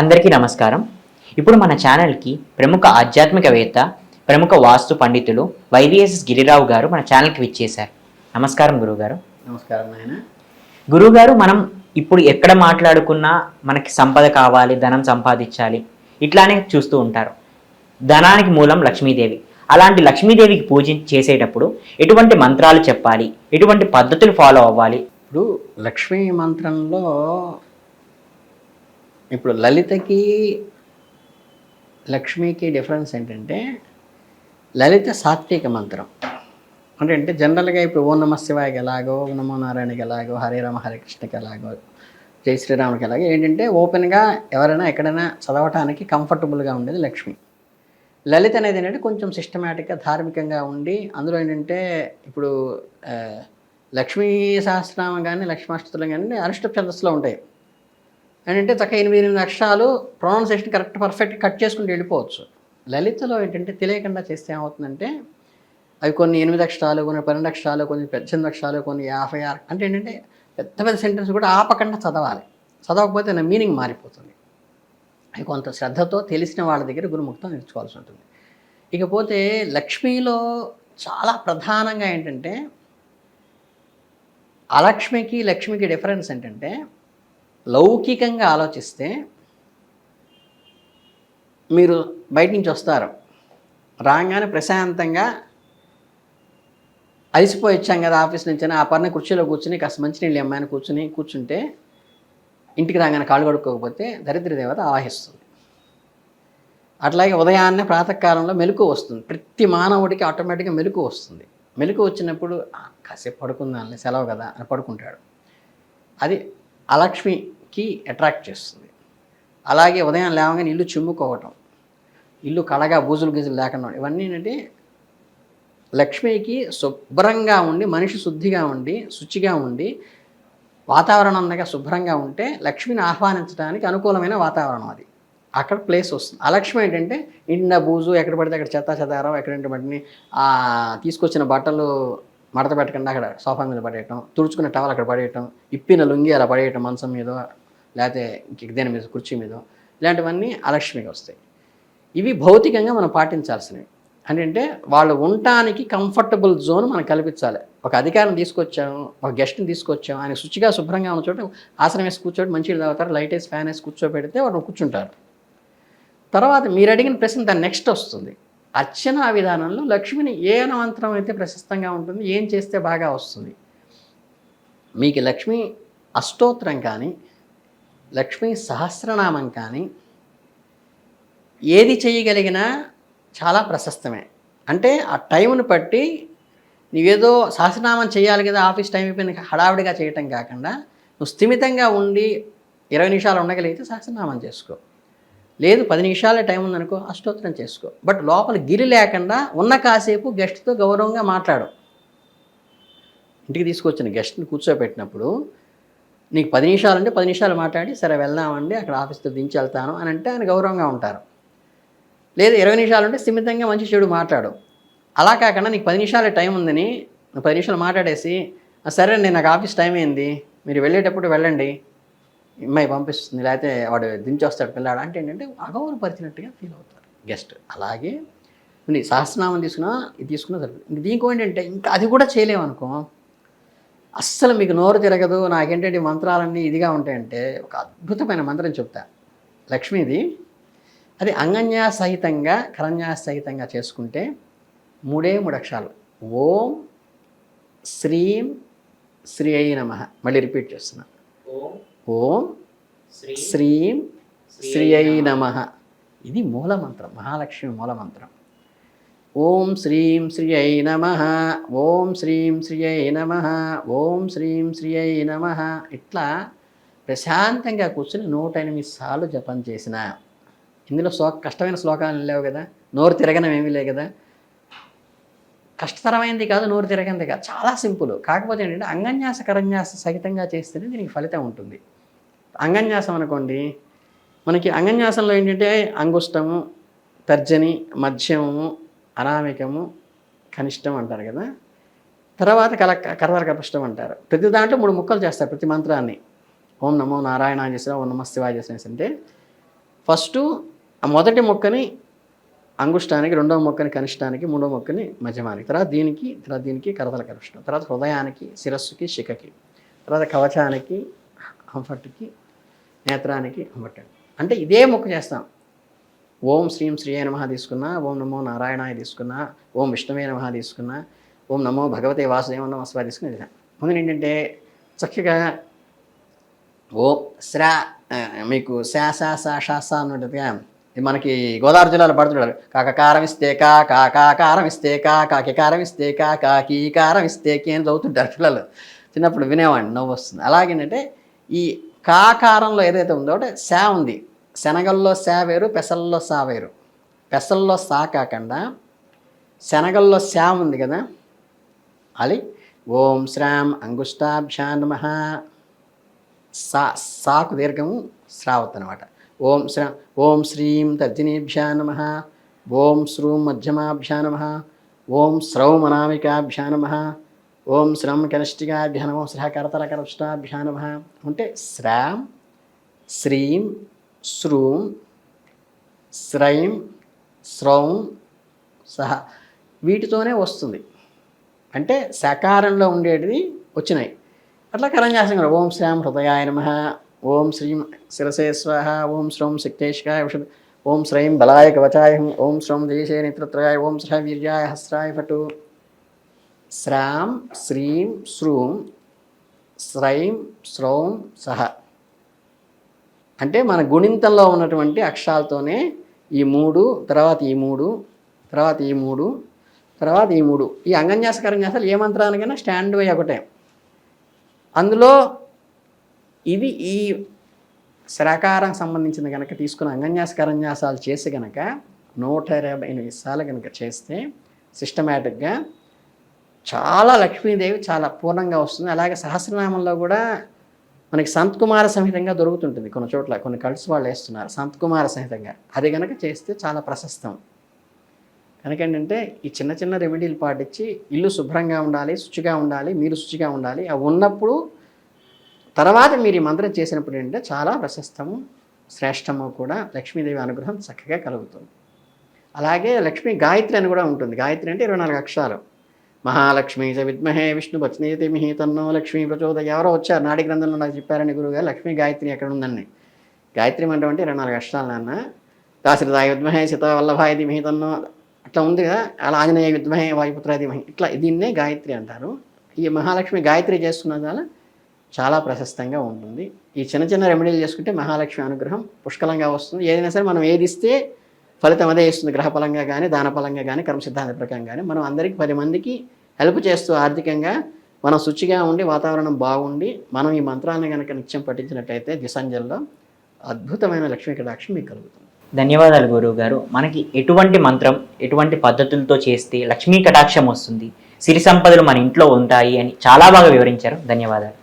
అందరికీ నమస్కారం. ఇప్పుడు మన ఛానల్కి ప్రముఖ ఆధ్యాత్మికవేత్త ప్రముఖ వాస్తు పండితులు వైవిఎస్ గిరిరావు గారు మన ఛానల్కి విచ్చేశారు. నమస్కారం గురువుగారు. నమస్కారం నాయన. గురువుగారు మనం ఇప్పుడు ఎక్కడ మాట్లాడుకున్నా మనకి సంపద కావాలి ధనం సంపాదించాలి ఇట్లానే చూస్తూ ఉంటారు. ధనానికి మూలం లక్ష్మీదేవి. అలాంటి లక్ష్మీదేవికి పూజ చేసేటప్పుడు ఎటువంటి మంత్రాలు చెప్పాలి? ఎటువంటి పద్ధతులు ఫాలో అవ్వాలి? ఇప్పుడు లక్ష్మీ మంత్రంలో ఇప్పుడు లలితకి లక్ష్మికి డిఫరెన్స్ ఏంటంటే లలిత సాత్విక మంత్రం. అంటే అంటే జనరల్గా ఇప్పుడు ఓం నమ శివాయకి ఎలాగో నమో నారాయణకి ఎలాగో హరే రామ హరే కృష్ణకి ఎలాగో జై శ్రీరాముడికి ఎలాగో ఏంటంటే ఓపెన్గా ఎవరైనా ఎక్కడైనా చదవటానికి కంఫర్టబుల్గా ఉండేది లక్ష్మి. లలిత అనేది ఏంటంటే కొంచెం సిస్టమేటిక్గా ధార్మికంగా ఉండి అందులో ఏంటంటే ఇప్పుడు లక్ష్మీ సహస్రనామం కానీ లక్ష్మాష్టతులు కానీ అరిష్ట ఛందస్సులో ఉంటాయి. ఏంటంటే చక్క ఎనిమిది ఎనిమిది అక్షరాలు ప్రొనౌన్సేషన్ కరెక్ట్ పర్ఫెక్ట్ కట్ చేసుకుంటూ వెళ్ళిపోవచ్చు. లలితలో ఏంటంటే తెలియకుండా చేస్తే ఏమవుతుందంటే అవి కొన్ని ఎనిమిది అక్షరాలు కొన్ని పన్నెండు అక్షరాలు కొన్ని పద్దెనిమిది అక్షరాలు కొన్ని యాభై ఆరు అంటే ఏంటంటే పెద్ద పెద్ద సెంటెన్స్ కూడా ఆపకుండా చదవాలి. చదవకపోతే నా మీనింగ్ మారిపోతుంది. అవి కొంత శ్రద్ధతో తెలిసిన వాళ్ళ దగ్గర గురుముక్తం నేర్చుకోవాల్సి ఉంటుంది. ఇకపోతే లక్ష్మిలో చాలా ప్రధానంగా ఏంటంటే అలక్ష్మికి లక్ష్మికి డిఫరెన్స్ ఏంటంటే లౌకికంగా ఆలోచిస్తే మీరు బయట నుంచి వస్తారు. రాగానే ప్రశాంతంగా అలసిపోయి వచ్చాం కదా ఆఫీస్ నుంచి ఆ పర్ణ కుర్చీలో కూర్చుని కాస్త మంచినీళ్ళు అమ్మాయిని కూర్చుని కూర్చుంటే ఇంటికి రాగానే కాళ్ళు కడుక్కోకపోతే దరిద్ర దేవత ఆవాహిస్తుంది. అట్లాగే ఉదయాన్నే ప్రాతకాలంలో మెలకు వస్తుంది. ప్రతి మానవుడికి ఆటోమేటిక్గా మెలకు వస్తుంది. మెలకు వచ్చినప్పుడు కాసేపు పడుకుందాంలే సెలవు కదా అని పడుకుంటాడు. అది అలక్ష్మికి అట్రాక్ట్ చేస్తుంది. అలాగే ఉదయం లేవగానే ఇల్లు చిమ్ముకోవటం ఇల్లు కళగా బూజులు గీజులు లేకుండా ఇవన్నీ ఏంటంటే లక్ష్మికి శుభ్రంగా ఉండి మనిషి శుద్ధిగా ఉండి శుచిగా ఉండి వాతావరణం అందంగా శుభ్రంగా ఉంటే లక్ష్మిని ఆహ్వానించడానికి అనుకూలమైన వాతావరణం అది. అక్కడ ప్లేస్ వస్తుంది. అలక్ష్మి ఏంటంటే ఇండ బూజు ఎక్కడ పడితే అక్కడ చెత్త చెదారం ఎక్కడంటే బట్టిని తీసుకొచ్చిన బట్టలు మడత పెట్టకుండా అక్కడ సోఫా మీద పడేయటం తుడుచుకున్న టవల్ అక్కడ పడేయటం ఇప్పిన లుంగి అలా పడేయటం మంచం మీద లేకపోతే దేని మీద కుర్చీ మీద ఇలాంటివన్నీ అలక్ష్మిగా వస్తాయి. ఇవి భౌతికంగా మనం పాటించాల్సినవి. అంటే వాళ్ళు ఉండటానికి కంఫర్టబుల్ జోన్ మనం కల్పించాలి. ఒక అధికారం తీసుకొచ్చాము ఒక గెస్ట్ని తీసుకొచ్చాము ఆయన శుచిగా శుభ్రంగా ఉన్న చోట ఆసనం వేసి కూర్చోబెట్టి మంచిగా తాగుతారు లైట్ వేసి ఫ్యాన్ వేసి కూర్చోబెడితే వాళ్ళు కూర్చుంటారు తర్వాత మీరు అడిగిన ప్రశ్న దాని నెక్స్ట్ వస్తుంది. అర్చనా విధానంలో లక్ష్మిని ఏ మంత్రం అయితే ప్రశస్తంగా ఉంటుంది ఏం చేస్తే బాగా వస్తుంది? మీకు లక్ష్మి అష్టోత్తరం కానీ లక్ష్మీ సహస్రనామం కానీ ఏది చేయగలిగినా చాలా ప్రశస్తమే. అంటే ఆ టైంను బట్టి నువ్వేదో సహస్రనామం చేయాలి కదా ఆఫీస్ టైం అయిపోయిన హడావిడిగా చేయటం కాకుండా నువ్వు స్థిమితంగా ఉండి ఇరవై నిమిషాలు ఉండగలిగితే సహస్రనామం చేసుకో. లేదు పది నిమిషాల టైం ఉందనుకో అష్టోత్తరం చేసుకో. బట్ లోపల గిరి లేకుండా ఉన్న కాసేపు గెస్ట్తో గౌరవంగా మాట్లాడు. ఇంటికి తీసుకొచ్చిన గెస్ట్ని కూర్చోబెట్టినప్పుడు నీకు పది నిమిషాలు అంటే పది నిమిషాలు మాట్లాడి సరే వెళ్దామండి అక్కడ ఆఫీస్తో దించి వెళ్తాను అని అంటే ఆయన గౌరవంగా ఉంటారు. లేదు ఇరవై నిమిషాలు ఉంటే సిమితంగా మంచి చెడు మాట్లాడు. అలా కాకుండా నీకు పది నిమిషాల టైం ఉందని నువ్వు పది నిమిషాలు మాట్లాడేసి సరే అండి నాకు ఆఫీస్ టైం అయింది మీరు వెళ్ళేటప్పుడు వెళ్ళండి అమ్మాయి పంపిస్తుంది లేకపోతే వాడు దించొస్తాడు పిల్లాడు అంటే ఏంటంటే అగౌరవపరిచినట్టుగా ఫీల్ అవుతారు. గెస్ట్ అలాగే నీ సహస్రనామం తీసుకున్నా ఇది తీసుకున్నా సరిపోతుంది ఇంక దీనికి ఏంటంటే ఇంకా అది కూడా చేయలేమనుకో అస్సలు మీకు నోరు తిరగదు నాకేంటంటే మంత్రాలన్నీ ఇదిగా ఉంటాయంటే ఒక అద్భుతమైన మంత్రం చెప్తా. లక్ష్మీది అది అంగన్యా సహితంగా కరన్యా సహితంగా చేసుకుంటే మూడే మూడు అక్షరాలు ఓం శ్రీం శ్రీ అయి నమ. మళ్ళీ రిపీట్ చేస్తున్నా. ఓం శ్రీం శ్రీ అయి నమ. ఇది మూల మంత్రం మహాలక్ష్మి మూల మంత్రం ఓం శ్రీం శ్రీ అయి నమ ఓం శ్రీం శ్రీ అయి నమ ఓం శ్రీం శ్రీ అయి నమ. ఇట్లా ప్రశాంతంగా కూర్చుని నూట ఎనిమిది సార్లు జపం చేసిన. ఇందులో శ్లో కష్టమైన శ్లోకాలు లేవు కదా? నోరు తిరగనం ఏమీ లేవు కదా? కష్టతరమైనది కాదు నోరు తిరగనిది కాదు. చాలా సింపుల్. కాకపోతే ఏంటంటే అంగన్యాస కరన్యాస సహితంగా చేస్తేనే దీనికి ఫలితం ఉంటుంది. అంగన్యాసం అనుకోండి మనకి అంగన్యాసంలో ఏంటంటే అంగుష్టము తర్జని మధ్యమము అనామికము కనిష్టం అంటారు కదా. తర్వాత కల కరవర కపిష్టం అంటారు. ప్రతి దాంట్లో మూడు ముక్కలు చేస్తారు ప్రతి మంత్రాన్ని. ఓం నమో నారాయణ చేసిన ఓం నమ శివాయ చేసిన ఫస్ట్ మొదటి మొక్కని అంగుష్టానికి రెండవ మొక్కని కనిష్టానికి మూడవ మొక్కని మధ్యమానికి తర్వాత దీనికి తర్వాత దీనికి కరతల కనిష్టం తర్వాత హృదయానికి శిరస్సుకి శిఖకి తర్వాత కవచానికి కంఫర్ట్కి నేత్రానికి అమ్మటండి అంటే ఇదే మొక్క చేస్తాం. ఓం శ్రీం శ్రీ అయిన మహా తీసుకున్నా ఓం నమో నారాయణాయ తీసుకున్నా ఓం విష్ణువే నమః తీసుకున్నా ఓం నమో భగవతే వాసుదేవ నమ తీసుకుని ముందు ఏంటంటే చక్కగా ఓ శ్రా మీకు శా శా సా షా సా అన్నట్టుగా మనకి గోదావరి జిల్లాలో పడుతున్నాడు కాకకారం ఇస్తే కా కాకారం ఇస్తే కా కాకికారం ఇస్తే కా కాకీకారం ఇస్తే కి అని చదువుతుంటారు పిల్లలు. చిన్నప్పుడు వినేవాడిని నవ్వు వస్తుంది. అలాగేంటంటే ఈ కాకారంలో ఏదైతే ఉందో అంటే శా ఉంది. శనగల్లో శా వేరు పెసల్లో సా వేరు. పెసల్లో సా కాకుండా శనగల్లో శా ఉంది కదా. అది ఓం శ్రాం అంగుష్టాభ్యా నమ. సా సాకు దీర్ఘము శ్రావత్ అనమాట ఓం శ్రా ఓం శ్రీం తర్జనీభ్యా నమ. ఓం శ్రూం మధ్యమాభ్యా నమ. ఓం స్రౌం నమ. ఓం శ్రం కనిష్ఠికాభ్యా నమో శ్రహ కరతల నమ అంటే శ్రాం శ్రీం శ్రూం శ్రైం శ్రౌం సహ వీటితోనే వస్తుంది. అంటే సకారంలో ఉండేటివి వచ్చినాయి. అట్లా కరం చేస్తాం కదా ఓం శ్రామ్ హృదయాయ నమ ఓం శ్రీం శిరసే స్వాహ ఓం శ్రౌం శక్తేష్కాయ విషద్ ఓం శ్రైం బలాయ కవచాయ ఓం శ్రౌం దేశే నేత్రత్రయాయ ఓం శ్ర వీర్యాయ హస్రాయ ఫటు శ్రాం శ్రీం శ్రూం శ్రైం శ్రౌం సహ. అంటే మన గుణింతంలో ఉన్నటువంటి అక్షరాలతోనే ఈ మూడు తర్వాత ఈ మూడు తర్వాత ఈ మూడు తర్వాత ఈ మూడు. ఈ అంగన్యాస చేస్తారు ఏ మంత్రానికైనా స్టాండ్ బై ఒకటే. అందులో ఇవి ఈ శరాకారం సంబంధించిన కనుక తీసుకున్న అంగన్యాసకరంయాసాలు చేసి కనుక నూట ఇరవై ఎనిమిది సార్లు కనుక చేస్తే సిస్టమేటిక్గా చాలా లక్ష్మీదేవి చాలా పూర్ణంగా వస్తుంది. అలాగే సహస్రనామంలో కూడా మనకి సంత్ కుమార సహితంగా దొరుకుతుంటుంది కొన్ని చోట్ల. కొన్ని కల్ట్స్ వాళ్ళు వేస్తున్నారు సంత్ కుమార సహితంగా. అది కనుక చేస్తే చాలా ప్రశస్తం. కనుక ఏంటంటే ఈ చిన్న చిన్న రెమెడీలు పాటించి ఇల్లు శుభ్రంగా ఉండాలి శుచిగా ఉండాలి మీరు శుచిగా ఉండాలి. అవి ఉన్నప్పుడు తర్వాత మీరు ఈ మంత్రం చేసినప్పుడు ఏంటంటే చాలా ప్రశస్తము శ్రేష్టము కూడా లక్ష్మీదేవి అనుగ్రహం చక్కగా కలుగుతుంది. అలాగే లక్ష్మీ గాయత్రి అని కూడా ఉంటుంది. గాయత్రి అంటే ఇరవై నాలుగు అక్షరాలు. మహాలక్ష్మి చ విద్మహే విష్ణు పత్నీతిమిహి తన్నో లక్ష్మీ ప్రచోద ఎవరో వచ్చారు. నాడి గ్రంథంలో నాకు చెప్పారని గురువుగారు లక్ష్మీ గాయత్రి ఎక్కడ ఉందండి? గాయత్రి మంత్రం అంటే ఇరవై నాలుగు అష్టాలు నాన్న. దాశరథాయ విద్మహే సీత వల్లభాయ దిమిహి తన్నో అట్లా ఉంది కదా అలా ఆంజనేయ విద్మహే వాయుపుత్ర దిమహి ఇట్లా దీన్నే గాయత్రి అంటారు. ఈ మహాలక్ష్మి గాయత్రి చేస్తున్న చాలా చాలా ప్రశస్తంగా ఉంటుంది. ఈ చిన్న చిన్న రెమెడీలు చేసుకుంటే మహాలక్ష్మి అనుగ్రహం పుష్కలంగా వస్తుంది. ఏదైనా సరే మనం ఏది ఇస్తే ఫలితం అదే ఇస్తుంది గ్రహపలంగా కానీ దానపలంగా కానీ కర్మ సిద్ధాంత ప్రకారం కానీ మనం అందరికీ పది మందికి హెల్ప్ చేస్తూ ఆర్థికంగా మనం శుచిగా ఉండి వాతావరణం బాగుండి మనం ఈ మంత్రాన్ని కనుక నిత్యం పఠించినట్టయితే దిశంజల్లో అద్భుతమైన లక్ష్మీ కటాక్షం మీకు కలుగుతుంది. ధన్యవాదాలు గురువు గారు. మనకి ఎటువంటి మంత్రం ఎటువంటి పద్ధతులతో చేస్తే లక్ష్మీ కటాక్షం వస్తుంది? సిరి సంపదలు మన ఇంట్లో ఉంటాయి అని చాలా బాగా వివరించారు. ధన్యవాదాలు.